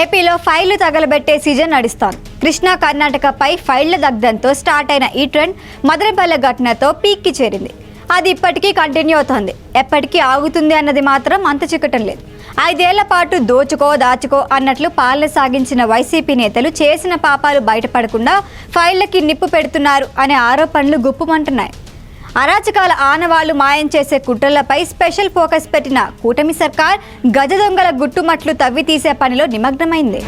ఏపీలో ఫైళ్ళు తగలబెట్టే సీజన్ నడుస్తోంది. కృష్ణా కర్ణాటకపై ఫైళ్ళ దగ్ధంతో స్టార్ట్ అయిన ఈ ట్రెండ్ మదనపల్లె ఘటనతో పీక్కి చేరింది. అది ఇప్పటికీ కంటిన్యూ అవుతోంది. ఎప్పటికీ ఆగుతుంది అన్నది మాత్రం అంత చిక్కటం లేదు. ఐదేళ్ళ పాటు దోచుకో దాచుకో అన్నట్లు పాలన సాగించిన వైసీపీ నేతలు చేసిన పాపాలు బయటపడకుండా ఫైళ్ళకి నిప్పు పెడుతున్నారు అనే ఆరోపణలు గుప్పుమంటున్నాయి. అరాచకాల ఆనవాళ్ళు మాయం చేసే కుట్రలపై స్పెషల్ ఫోకస్ పెట్టిన కూటమి సర్కార్ గజ దొంగల గుట్టుమట్లు తవ్వి తీసే పనిలో నిమగ్నమైంది.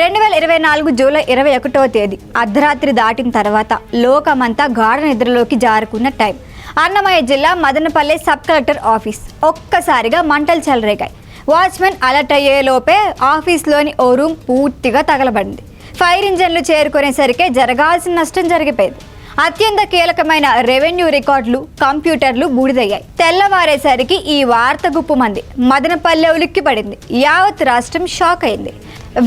రెండు వేల ఇరవై నాలుగు జూలై ఇరవై ఒకటవ తేదీ అర్ధరాత్రి దాటిన తర్వాత లోకమంతా గాఢ నిద్రలోకి జారుకున్న టైం. అన్నమయ్య జిల్లా మదనపల్లె సబ్ కలెక్టర్ ఆఫీస్ ఒక్కసారిగా మంటలు చెలరేగాయి. వాచ్మెన్ అలర్ట్ అయ్యేలోపే ఆఫీస్లోని ఓ రూమ్ పూర్తిగా తగలబడింది. ఫైర్ ఇంజన్లు చేరుకునేసరికి జరగాల్సిన నష్టం జరిగిపోయింది. అత్యంత కీలకమైన రెవెన్యూ రికార్డులు కంప్యూటర్లు బూడిదయ్యాయి. తెల్లవారేసరికి ఈ వార్త గుప్పుమంది. మదనపల్లె ఉలిక్కిపడింది. యావత్ రాష్ట్రం షాక్ అయింది.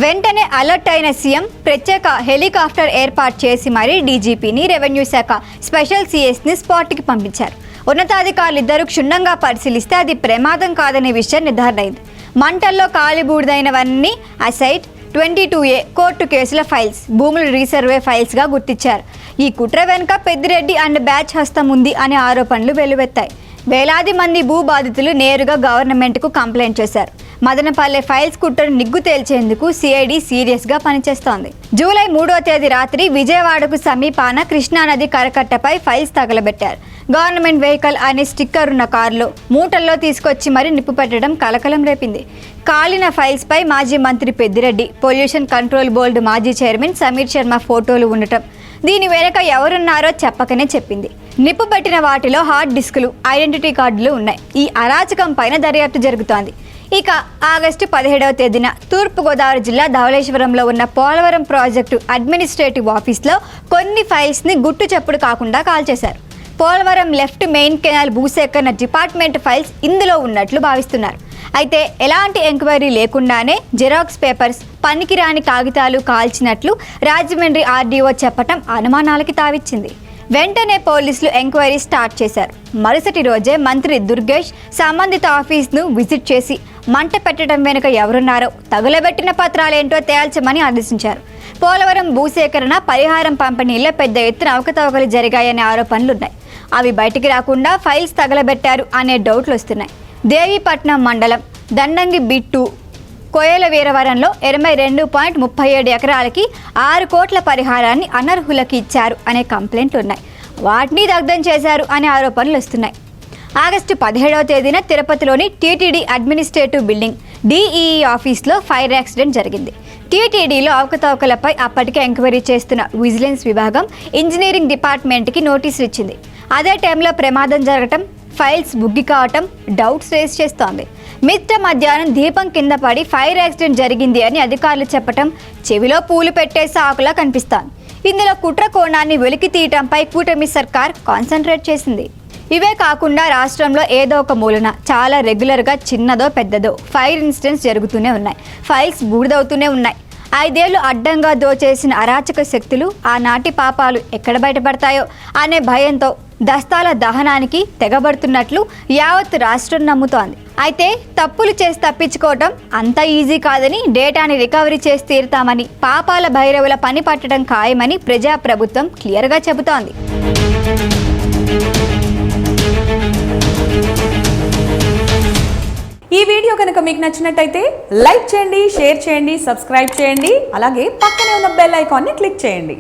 వెంటనే అలర్ట్ అయిన సీఎం ప్రత్యేక హెలికాప్టర్ ఏర్పాటు చేసి మరీ డీజీపీని రెవెన్యూ శాఖ స్పెషల్ సిఎస్ని స్పాట్కి పంపించారు. ఉన్నతాధికారులు ఇద్దరు క్షుణ్ణంగా పరిశీలిస్తే అది ప్రమాదం కాదనే విషయం నిర్ధారణ అయింది మంటల్లో కాలిబూడిదైనవన్నీ అసైట్ ట్వంటీ టూ ఏ కోర్టు కేసుల ఫైల్స్ భూముల రీసర్వే ఫైల్స్గా గుర్తించారు. ఈ కుట్ర వెనుక పెద్దిరెడ్డి అండ్ బ్యాచ్ హస్తం ఉంది అనే ఆరోపణలు వెలువెత్తాయి వేలాది మంది భూ బాధితులు నేరుగా గవర్నమెంట్కు కంప్లైంట్ చేశారు. మదనపల్లె ఫైల్స్ కుట్రను నిగ్గు తేల్చేందుకు సిఐడి సీరియస్గా పనిచేస్తోంది. జూలై మూడో తేదీ రాత్రి విజయవాడకు సమీపాన కృష్ణానది కరకట్టపై ఫైల్స్ తగలబెట్టారు. గవర్నమెంట్ వెహికల్ అనే స్టిక్కర్ ఉన్న కారులో మూటల్లో తీసుకొచ్చి మరీ నిప్పు పెట్టడం కలకలం రేపింది. కాలిన ఫైల్స్పై మాజీ మంత్రి పెద్దిరెడ్డి పొల్యూషన్ కంట్రోల్ బోర్డు మాజీ చైర్మన్ సమీర్ శర్మ ఫోటోలు ఉండటం. దీని వెనుక ఎవరున్నారో చెప్పకనే చెప్పింది. నిప్పుబట్టిన వాటిలో హార్డ్ డిస్కులు ఐడెంటిటీ కార్డులు ఉన్నాయి. ఈ అరాచకం పైన దర్యాప్తు జరుగుతోంది. ఇక ఆగస్టు పదిహేడవ తేదీన తూర్పుగోదావరి జిల్లా ధవళేశ్వరంలో ఉన్న పోలవరం ప్రాజెక్టు అడ్మినిస్ట్రేటివ్ ఆఫీస్లో కొన్ని ఫైల్స్ని గుట్టు చప్పుడు కాకుండా కాల్చేశారు. పోలవరం లెఫ్ట్ మెయిన్ కెనాల్ భూసేకరణ డిపార్ట్మెంట్ ఫైల్స్ ఇందులో ఉన్నట్లు భావిస్తున్నారు. అయితే ఎలాంటి ఎంక్వైరీ లేకుండానే జెరాక్స్ పేపర్స్ పనికిరాని కాగితాలు కాల్చినట్లు రాజమండ్రి ఆర్డీఓ చెప్పటం అనుమానాలకి తావిచ్చింది. వెంటనే పోలీసులు ఎంక్వైరీ స్టార్ట్ చేశారు. మరుసటి రోజే మంత్రి దుర్గేష్ సంబంధిత ఆఫీస్ను విజిట్ చేసి మంట పెట్టడం వెనుక ఎవరున్నారో తగులబెట్టిన పత్రాలేంటో తేల్చమని ఆదేశించారు. పోలవరం భూసేకరణ పరిహారం పంపిణీలో పెద్ద ఎత్తున అవకతవకలు జరిగాయనే ఆరోపణలున్నాయి. అవి బయటికి రాకుండా ఫైల్స్ తగలబెట్టారు అనే డౌట్లు వస్తున్నాయి. దేవీపట్నం మండలం దండంగి బిట్టు కోయల వీరవరంలో ఇరవై రెండు పాయింట్ ముప్పై ఏడు ఎకరాలకి ఆరు కోట్ల పరిహారాన్ని అనర్హులకి ఇచ్చారు అనే కంప్లైంట్లు ఉన్నాయి. వాటిని దగ్ధం చేశారు అనే ఆరోపణలు వస్తున్నాయి. ఆగస్టు పదిహేడవ తేదీన తిరుపతిలోని టీటీడీ అడ్మినిస్ట్రేటివ్ బిల్డింగ్ డిఈఈ ఆఫీస్లో ఫైర్ యాక్సిడెంట్ జరిగింది. టీటీడీలో అవకతవకలపై అప్పటికే ఎంక్వైరీ చేస్తున్న విజిలెన్స్ విభాగం ఇంజనీరింగ్ డిపార్ట్మెంట్కి నోటీసులు ఇచ్చింది. అదే టైంలో ప్రమాదం జరగటం ఫైల్స్ బుగ్గి కావటం డౌట్స్ రేస్ చేస్తోంది. మిట్ట మధ్యాహ్నం దీపం కింద పడి ఫైర్ యాక్సిడెంట్ జరిగింది అని అధికారులు చెప్పటం చెవిలో పూలు పెట్టే సాకులా కనిపిస్తాను ఇందులో కుట్ర కోణాన్ని వెలికి తీయటంపై కూటమి సర్కార్ కాన్సన్ట్రేట్ చేసింది. ఇవే కాకుండా రాష్ట్రంలో ఏదో ఒక మూలన చాలా రెగ్యులర్గా చిన్నదో పెద్దదో ఫైర్ ఇన్సిడెంట్స్ జరుగుతూనే ఉన్నాయి. ఫైల్స్ బూడిదవుతూనే ఉన్నాయి. ఐదేళ్ళు అడ్డంగా దోచేసిన అరాచక శక్తులు ఆనాటి పాపాలు ఎక్కడ బయటపడతాయో అనే భయంతో దస్తాల దహనానికి తెగబడుతున్నట్లు యావత్ రాష్ట్రం నమ్ముతోంది. అయితే తప్పులు చేసి తప్పించుకోవటం అంత ఈజీ కాదని డేటాని రికవరీ చేసి తీరుతామని పాపాల భైరవుల పని పట్టడం ఖాయమని ప్రజాప్రభుత్వం క్లియర్గా చెబుతోంది. ఈ వీడియో కనుక మీకు నచ్చినట్టయితే లైక్ చేయండి షేర్ చేయండి సబ్స్క్రైబ్ చేయండి అలాగే పక్కనే ఉన్న బెల్ ఐకాన్ని క్లిక్ చేయండి.